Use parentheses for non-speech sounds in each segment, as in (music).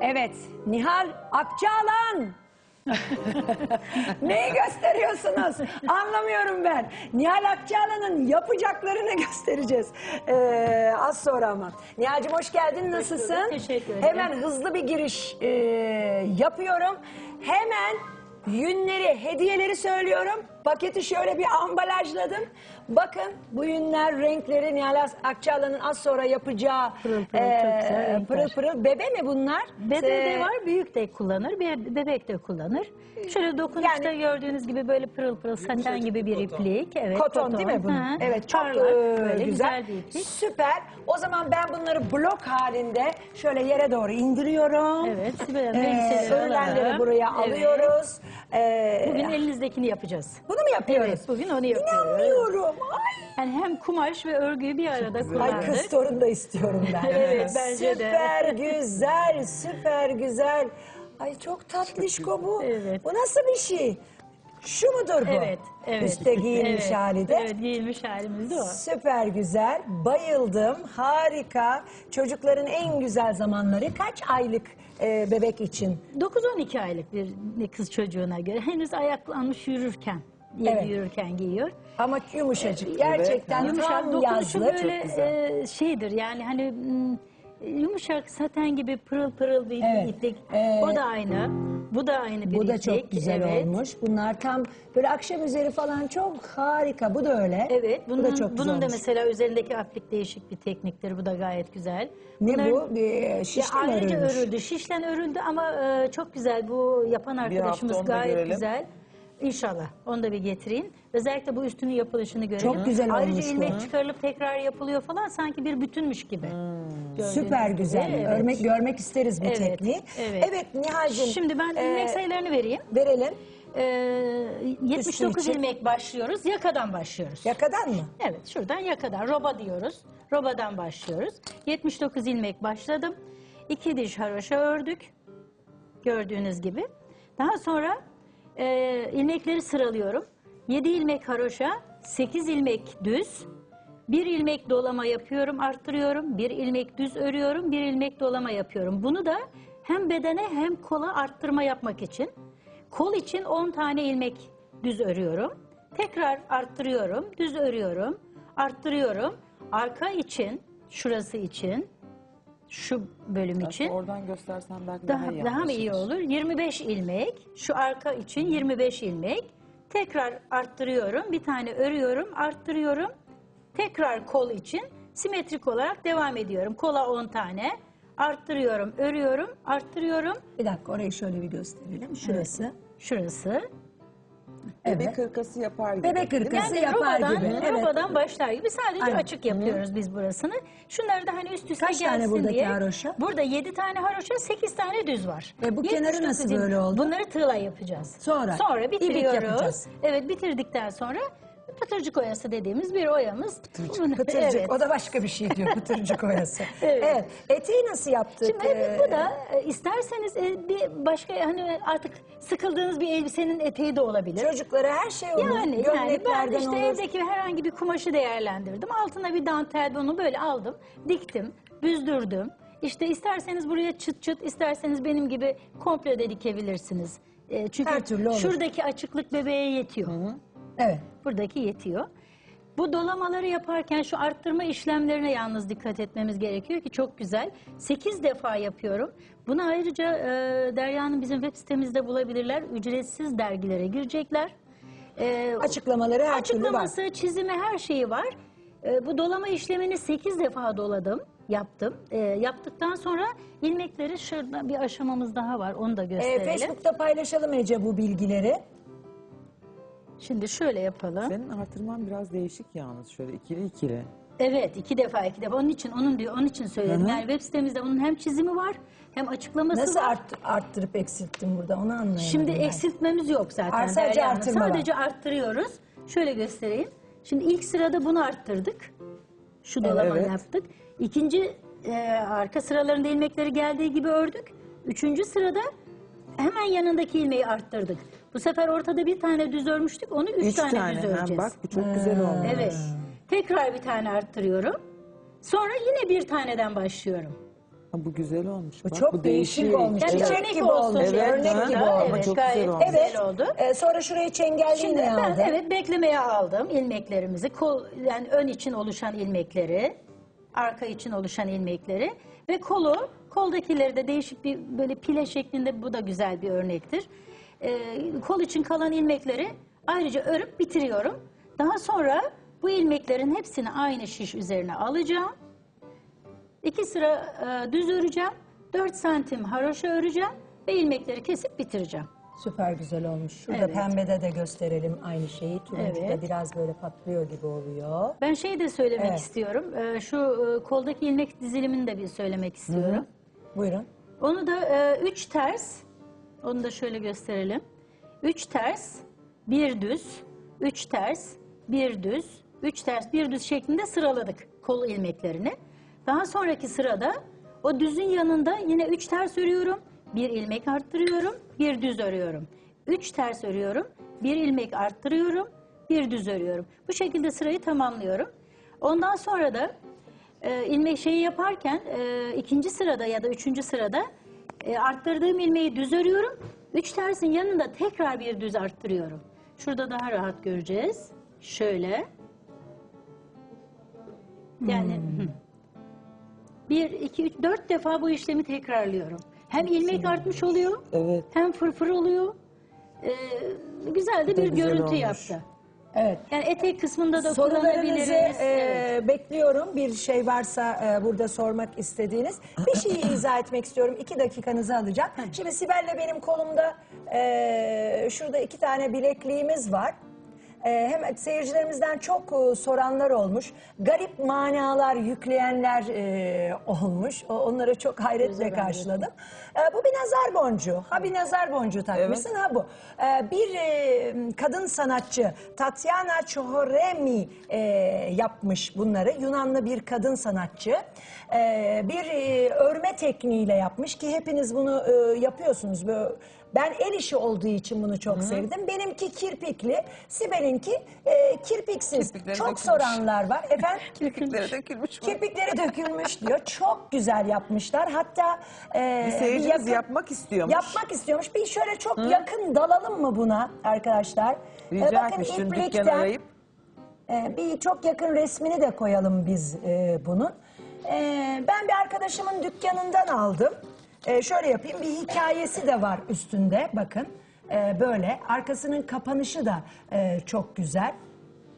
Evet, Nihal Akçaalan. (laughs) Neyi gösteriyorsunuz? Anlamıyorum ben. Nihal Akçaalan'ın yapacaklarını (laughs) göstereceğiz. Ee, az sonra ama. Nihal'cim hoş geldin. Nasılsın? Teşekkür ederim. Hemen hızlı bir giriş e, yapıyorum. Hemen yünleri, hediyeleri söylüyorum. Paketi şöyle bir ambalajladım. Bakın bu yünler, renkleri Nihal Akçaalan'ın az sonra yapacağı Pırıl pırıl, çok güzel renkler. pırıl pırıl. Bebe mi bunlar? Bebe de Ee, var, büyük de kullanır, be- bebek de kullanır. Şöyle dokunuşta Yani- gördüğünüz gibi böyle pırıl pırıl saten gibi bir iplik. Evet, Koton, değil mi bunun? Hı. Evet çok Parlak, e, böyle güzel. bir iplik. Süper. O zaman ben bunları blok halinde şöyle yere doğru indiriyorum. Evet, Sibel Hanım Ee, elbiseleri alalım. buraya Evet. alıyoruz. Ee, Bugün elinizdekini yapacağız. Bunu mu yapıyoruz? Evet, bugün onu yapıyoruz. İnanmıyorum. Ay. Yani hem kumaş ve örgüyü bir arada Ay kullandık. kız torun da istiyorum ben. (laughs) Evet, bence de. Süper güzel, süper güzel. Ay çok tatlışko bu. Evet. Bu nasıl bir şey? Şu mudur bu? Evet, evet. Üstte giyilmiş Evet, hali de. Evet, giyilmiş halimiz de o. Süper güzel, bayıldım, harika. Çocukların en güzel zamanları kaç aylık e, bebek için? 9-12 aylık bir kız çocuğuna göre henüz ayaklanmış yürürken, Evet. yürürken giyiyor. Ama yumuşacık, gerçekten Yumuşak tam dokunuşu yazlık. böyle e, şeydir yani hani yumuşak saten gibi pırıl pırıl bir Evet. iplik. Ee, o da aynı. Bu da aynı bir Bu da iplik. çok güzel evet. olmuş. Bunlar tam böyle akşam üzeri falan çok harika. Bu da öyle. Evet, bunun, bu da çok güzel bunun da olmuş. mesela üzerindeki aplik değişik bir tekniktir. Bu da gayet güzel. Ne Bunların- bu? Bir mi ayrıca örülmüş? örüldü, şişlen örüldü ama e, çok güzel. Bu yapan arkadaşımız da gayet görelim. güzel. İnşallah onu da bir getireyim. Özellikle bu üstünün yapılışını görelim. Çok güzel Ayrıca olmuş bu. ilmek çıkarılıp tekrar yapılıyor falan sanki bir bütünmüş gibi. Gördüğünüz Süper gibi. güzel. Evet. Örmek görmek isteriz bu Evet, tekniği. evet. evet Nihal'cim. Şimdi ben e, ilmek sayılarını vereyim. Verelim. Ee, 79 için. ilmek başlıyoruz. Yakadan başlıyoruz. Yakadan mı? Evet şuradan yakadan roba diyoruz. Robadan başlıyoruz. 79 ilmek başladım. 2 diş haroşa ördük. Gördüğünüz gibi. Daha sonra e, ilmekleri sıralıyorum. 7 ilmek haroşa, 8 ilmek düz. 1 ilmek dolama yapıyorum, arttırıyorum. 1 ilmek düz örüyorum, 1 ilmek dolama yapıyorum. Bunu da hem bedene hem kola arttırma yapmak için. Kol için 10 tane ilmek düz örüyorum. Tekrar arttırıyorum, düz örüyorum, arttırıyorum. Arka için, şurası için, şu bölüm için Oradan göstersen belki daha, daha, iyi daha mı iyi olur? 25 ilmek, şu arka için 25 ilmek. Tekrar arttırıyorum, bir tane örüyorum, arttırıyorum. Tekrar kol için simetrik olarak devam ediyorum. Kola 10 tane, arttırıyorum, örüyorum, arttırıyorum. Bir dakika orayı şöyle bir gösterelim. Şurası. Şurası. Bebek Evet. hırkası yapar gibi. Bebek hırkası Yani yapar gibi. Evet. robadan başlar gibi sadece Aynen. açık yapıyoruz biz burasını. Şunları da hani üst üste Kaç tane gelsin buradaki diye. haroşa? Burada 7 tane haroşa, 8 tane düz var. E bu kenarı 79 nasıl böyle oldu? Bunları tığla yapacağız. Sonra? Sonra bitiriyoruz. yapacağız. Evet bitirdikten sonra pıtırcık oyası dediğimiz bir oyamız. Bunu- Pıtırcık. Evet. O da başka bir şey diyor. Pıtırcık oyası. (laughs) Evet. evet. Eteği nasıl yaptık? Şimdi evet, bu Ee, da e, isterseniz e, bir başka hani artık sıkıldığınız bir elbisenin eteği de olabilir. Çocuklara her şey olur. Yani, yani ben işte olur. evdeki herhangi bir kumaşı değerlendirdim. Altına bir dantel onu böyle aldım, diktim, büzdürdüm. İşte isterseniz buraya çıt çıt, isterseniz benim gibi komple de dikebilirsiniz. E, çünkü Her türlü olur. şuradaki açıklık bebeğe yetiyor. Evet. Buradaki yetiyor. Bu dolamaları yaparken şu arttırma işlemlerine yalnız dikkat etmemiz gerekiyor ki çok güzel. 8 defa yapıyorum. Bunu ayrıca e, Derya'nın bizim web sitemizde bulabilirler. Ücretsiz dergilere girecekler. E, Açıklamaları her türlü var. Açıklaması, çizimi her şeyi var. E, bu dolama işlemini 8 defa doladım, yaptım. E, yaptıktan sonra ilmekleri şurada bir aşamamız daha var. Onu da Ee, gösterelim. Facebook'ta paylaşalım Ece bu bilgileri. Şimdi şöyle yapalım. Senin artırman biraz değişik yalnız şöyle ikili ikili. Evet iki defa iki defa onun için onun diyor onun için söyledim. Hı hı. Yani web sitemizde onun hem çizimi var hem açıklaması Nasıl var. art, arttırıp eksilttin burada onu anlayamadım. Şimdi ben. eksiltmemiz yok zaten. Ar- sadece Derya Hanım. artırma var. Sadece arttırıyoruz. Şöyle göstereyim. Şimdi ilk sırada bunu arttırdık. Şu dolama Evet. yaptık. İkinci e, arka sıralarında ilmekleri geldiği gibi ördük. Üçüncü sırada hemen yanındaki ilmeği arttırdık. Bu sefer ortada bir tane düz örmüştük. Onu üç, Üç tane, tane. düz Ha, öreceğiz. bak bu çok güzel olmuş. Evet. Tekrar bir tane arttırıyorum. Sonra yine bir taneden başlıyorum. Ha, bu güzel olmuş. Bu Bak, çok değişik değişiyor. olmuş. Yani Çiçek örnek gibi olsun Evet, örnek ha. gibi Ama olmuş. Evet, çok gayet güzel olmuş. Evet. oldu. Ee, sonra şurayı çengelliğini Şimdi ben aldın. evet beklemeye aldım ilmeklerimizi. Kol, yani ön için oluşan ilmekleri, arka için oluşan ilmekleri ve kolu, koldakileri de değişik bir böyle pile şeklinde bu da güzel bir örnektir. Ee, kol için kalan ilmekleri ayrıca örüp bitiriyorum. Daha sonra bu ilmeklerin hepsini aynı şiş üzerine alacağım. İki sıra e, düz öreceğim. 4 santim haroşa öreceğim ve ilmekleri kesip bitireceğim. Süper güzel olmuş. Şurada Evet. pembede de gösterelim aynı şeyi. Turuncu da Evet. biraz böyle patlıyor gibi oluyor. Ben şey de söylemek Evet. istiyorum. Ee, şu e, koldaki ilmek dizilimini de bir söylemek istiyorum. Buyurun. Onu da e, üç ters, onu da şöyle gösterelim. Üç ters, bir düz, üç ters, bir düz, üç ters, bir düz şeklinde sıraladık kol ilmeklerini. Daha sonraki sırada o düzün yanında yine üç ters örüyorum, bir ilmek arttırıyorum, bir düz örüyorum. Üç ters örüyorum, bir ilmek arttırıyorum, bir düz örüyorum. Bu şekilde sırayı tamamlıyorum. Ondan sonra da e, ilmek şeyi yaparken e, ikinci sırada ya da üçüncü sırada e, arttırdığım ilmeği düz örüyorum. Üç tersin yanında tekrar bir düz arttırıyorum. Şurada daha rahat göreceğiz. Şöyle. Yani hı. bir, iki, üç, dört defa bu işlemi tekrarlıyorum. Hem ilmek artmış oluyor, Evet. hem fırfır oluyor. E, güzel de bir güzel görüntü olmuş. yaptı. Evet. Yani etek kısmında da Sorularınızı kullanabiliriz. e, Evet. bekliyorum. Bir şey varsa e, burada sormak istediğiniz. Bir şeyi (laughs) izah etmek istiyorum. İki dakikanızı alacağım. Şimdi Sibel'le benim kolumda e, şurada iki tane bilekliğimiz var. E, hem seyircilerimizden çok e, soranlar olmuş. Garip manalar yükleyenler e, olmuş. O- Onları çok hayretle Güzel, karşıladım. E, bu bir nazar boncuğu. Ha bir nazar boncuğu takmışsın ha bu. E, bir e, kadın sanatçı Tatiana Çohoremi e, yapmış bunları. Yunanlı bir kadın sanatçı. E, bir e, örme tekniğiyle yapmış ki hepiniz bunu e, yapıyorsunuz. Böyle ben el işi olduğu için bunu çok sevdim. Benimki kirpikli, Sibel'inki e, kirpiksiz. Kirpikleri çok dökülmüş. soranlar var. Efendim? (laughs) Kirpikleri dökülmüş mü? Kirpikleri dökülmüş diyor. Çok güzel yapmışlar. Hatta e, Bir seyircimiz yakın- yapmak istiyormuş. Yapmak istiyormuş. Bir şöyle çok yakın dalalım mı buna arkadaşlar? Rica E, bakın etmiş dün iplikten, dükkanı arayıp. e, bir çok yakın resmini de koyalım biz e, bunun. E, ben bir arkadaşımın dükkanından aldım. E, şöyle yapayım bir hikayesi de var üstünde bakın. E, böyle arkasının kapanışı da e, çok güzel.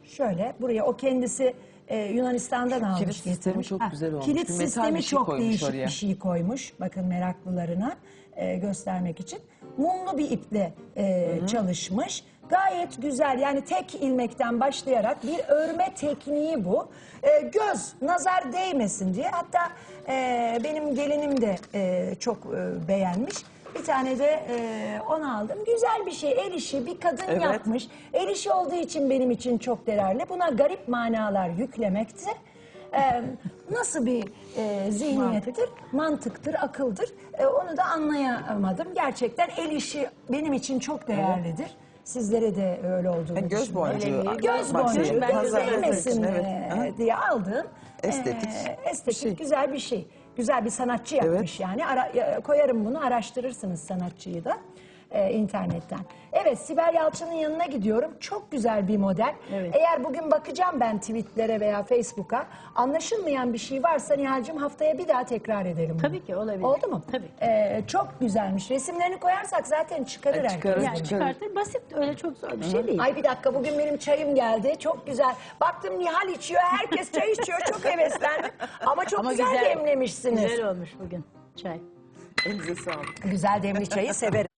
Şöyle buraya o kendisi e, Yunanistan'dan almış. kilit sistemi getirmiş. çok güzel olmuş. Kilit Bir metal sistemi bir şey çok koymuş değişik oraya. bir şey koymuş. Bakın meraklılarına e, göstermek için. Mumlu bir iple e, çalışmış. Gayet güzel yani tek ilmekten başlayarak bir örme tekniği bu. E, göz, nazar değmesin diye. Hatta e, benim gelinim de e, çok e, beğenmiş. Bir tane de e, onu aldım. Güzel bir şey, el işi bir kadın Evet. yapmış. El işi olduğu için benim için çok değerli. Buna garip manalar yüklemekte e, nasıl bir e, zihniyettir, mantıktır, akıldır e, onu da anlayamadım. Gerçekten el işi benim için çok değerlidir. Sizlere de öyle olduğunu Yani göz düşünüyorum. boncuğu. Öyle bir Göz Bak, boncuğu, şey, değmesin için, evet. e, diye aldığım Estetik e, estetik şey. güzel bir şey. Güzel bir sanatçı yapmış yani. Ara, ya- koyarım bunu araştırırsınız sanatçıyı da e, internetten. Evet Sibel Yalçın'ın yanına gidiyorum. Çok güzel bir model. Evet. Eğer bugün bakacağım ben tweetlere veya Facebook'a anlaşılmayan bir şey varsa Nihal'cim haftaya bir daha tekrar edelim bunu. Tabii ki, olabilir. Oldu mu? Tabii. Ee, çok güzelmiş. Resimlerini koyarsak zaten çıkarır E, herkes. çıkarır. Yani çıkartır. Basit öyle çok zor bir şey değil. Ay bir dakika bugün benim çayım geldi. Çok güzel. Baktım Nihal içiyor. Herkes çay içiyor. (laughs) Çok heveslendim. Ama çok Ama güzel, demlemişsiniz. Güzel olmuş bugün çay. Elinize sağlık. Güzel demli çayı severim.